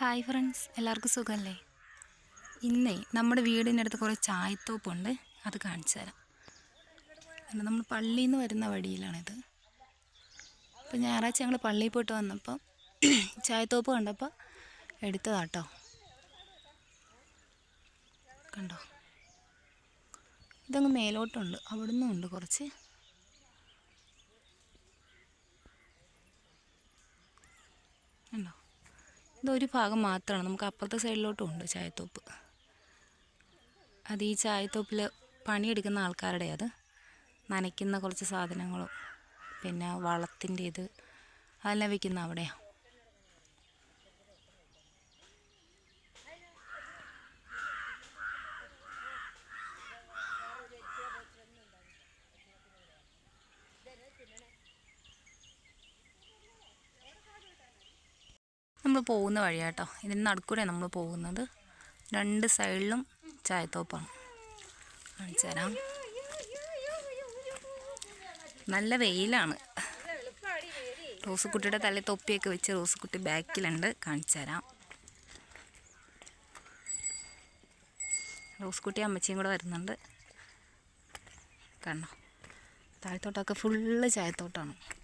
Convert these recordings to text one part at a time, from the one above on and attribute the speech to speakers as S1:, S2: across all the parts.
S1: Hi friends എല്ലാവർക്കും സുഖമല്ലേ? ഇന്നേ നമ്മുടെ വീടിന്റെ അടുത്ത് കുറേ ചായത്തോപ്പുണ്ട്. അത് കാണിച്ചു തരാം. നമ്മൾ പള്ളിയിൽ നിന്ന് വരുന്ന വഴിയിലാണിത്. അപ്പോൾ ഞായറാഴ്ച ഞങ്ങൾ പള്ളിയിൽ പോയിട്ട് വന്നപ്പോൾ ചായത്തോപ്പ് കണ്ടപ്പോൾ എടുത്തതാട്ടോ. കണ്ടോ? ഇതങ്ങ് മേലോട്ടുണ്ട്. അവിടുന്നുണ്ട് കുറച്ച് കണ്ടോ ഇതൊരു ഭാഗം മാത്രമാണ്. നമുക്ക് അപ്പുറത്തെ സൈഡിലോട്ടും ഉണ്ട് ചായത്തോപ്പ്. അത് ഈ ചായത്തോപ്പിൽ പണിയെടുക്കുന്ന ആൾക്കാരുടെ അത്. നനയ്ക്കുന്ന കുറച്ച് സാധനങ്ങളും പിന്നെ വളത്തിന്റെ ഇത് അതെല്ലാം വിൽക്കുന്ന അവിടെയാണ് നമ്മൾ പോകുന്ന വഴിയാട്ടോ. ഇതിന് നടുക്കൂടെ നമ്മൾ പോകുന്നത്. രണ്ട് സൈഡിലും ചായത്തോപ്പാണ്. കാണിച്ചു തരാം. നല്ല വെയിലാണ്. റോസുക്കുട്ടിയുടെ തലയിൽ തൊപ്പിയൊക്കെ വെച്ച് റോസുക്കുട്ടി ബാക്കിലുണ്ട്. കാണിച്ചു തരാം. റോസുക്കുട്ടി അമ്മച്ചിയും കൂടെ വരുന്നുണ്ട്. കണ്ടോ? താഴത്തോട്ടൊക്കെ ഫുള്ള് ചായത്തോട്ടാണ്.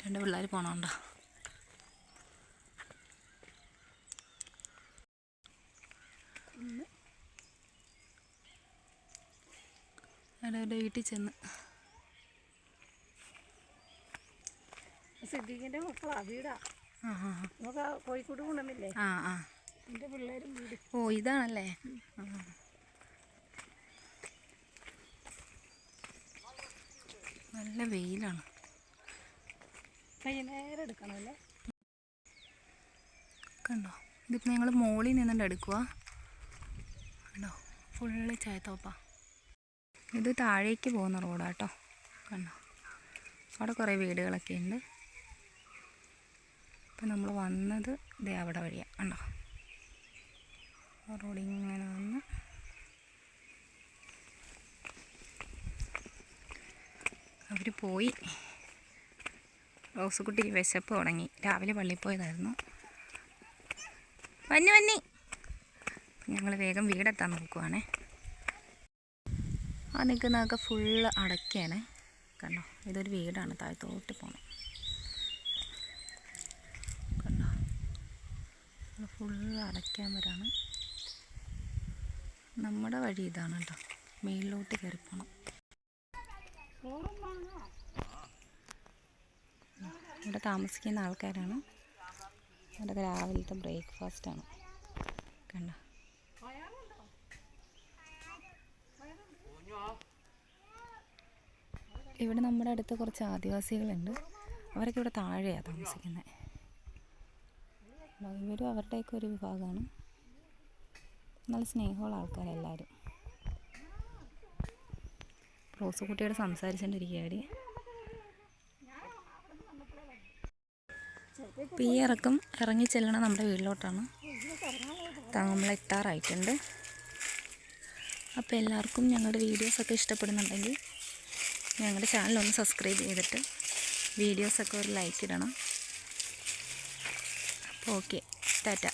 S1: രണ്ട് പിള്ളേർ പോണോണ്ടോ. അവരുടെ വീട്ടിൽ ചെന്ന്.
S2: സിദ്ദീഖിന്റെ മക്കളാ വീടാ. നമുക്ക് കോഴിക്കോട് കൊണ്ടുവന്നില്ലേ
S1: ആ ആ.
S2: എന്റെ പിള്ളേരും വീട്.
S1: ഓ ഇതാണല്ലേ? ആ. നല്ല വെയിലാണ്.
S2: വൈകുന്നേരം നേരെ എടുക്കണമല്ലേ?
S1: കണ്ടോ? ഇതിപ്പോൾ ഞങ്ങൾ മോളിൽ നിന്നുകൊണ്ട് എടുക്കുക കണ്ടോ? ഫുള്ള് ചായത്തോപ്പാ. ഇത് താഴേക്ക് പോകുന്ന റോഡാട്ടോ. കണ്ടോ? അവിടെ കുറേ വീടുകളൊക്കെ ഉണ്ട്. ഇപ്പം നമ്മൾ വന്നത് ഇതേ അവിടെ വഴിയാണ് കണ്ടോ? റോഡിങ്ങനെ റോഡ് ഇങ്ങനെ വന്ന് അവർ പോയി. റോസുകുട്ടിക്ക് വിശപ്പ് തുടങ്ങി. രാവിലെ പള്ളിയിൽ പോയതായിരുന്നു. വന്നി വന്നി. ഞങ്ങൾ വേഗം വീടെത്താൻ നോക്കുവാണേ. ആ നിൽക്കുന്നതൊക്കെ ഫുള്ള് അടയ്ക്കാണ്. കണ്ടോ? ഇതൊരു വീടാണ്. താഴത്തോട്ട് പോകണം കണ്ടോ? ഫുള്ള് അടയ്ക്കാൻ വരാണ്. നമ്മുടെ വഴി ഇതാണ് കേട്ടോ. മേളിലോട്ട് കയറി പോകണം ഇവിടെ താമസിക്കുന്ന ആൾക്കാരാണ്. അതൊക്കെ രാവിലത്തെ ആണ്. കണ്ടോ? ഇവിടെ നമ്മുടെ അടുത്ത് കുറച്ച് ആദിവാസികളുണ്ട്. അവരൊക്കെ ഇവിടെ താഴെയാണ് താമസിക്കുന്നത് ഇവരും അവരുടെയൊക്കെ ഒരു വിഭാഗമാണ്. നല്ല സ്നേഹമുള്ള ആൾക്കാരെല്ലാവരും റോസ് കുട്ടിയോട് സംസാരിച്ചുകൊണ്ടിരിക്കുകയാണ് അപ്പോൾ ഈ ഇറക്കം ഇറങ്ങി ചെല്ലണം നമ്മുടെ വീട്ടിലോട്ടാണ്. താങ്ങുമ്പോൾ എത്താറായിട്ടുണ്ട്. അപ്പോൾ എല്ലാവർക്കും ഞങ്ങളുടെ വീഡിയോസൊക്കെ ഇഷ്ടപ്പെടുന്നുണ്ടെങ്കിൽ ഞങ്ങളുടെ ചാനലൊന്ന് സബ്സ്ക്രൈബ് ചെയ്തിട്ട് വീഡിയോസൊക്കെ ഒരു ലൈക്ക് ഇടണം. അപ്പോൾ ഓക്കെ ടാറ്റ.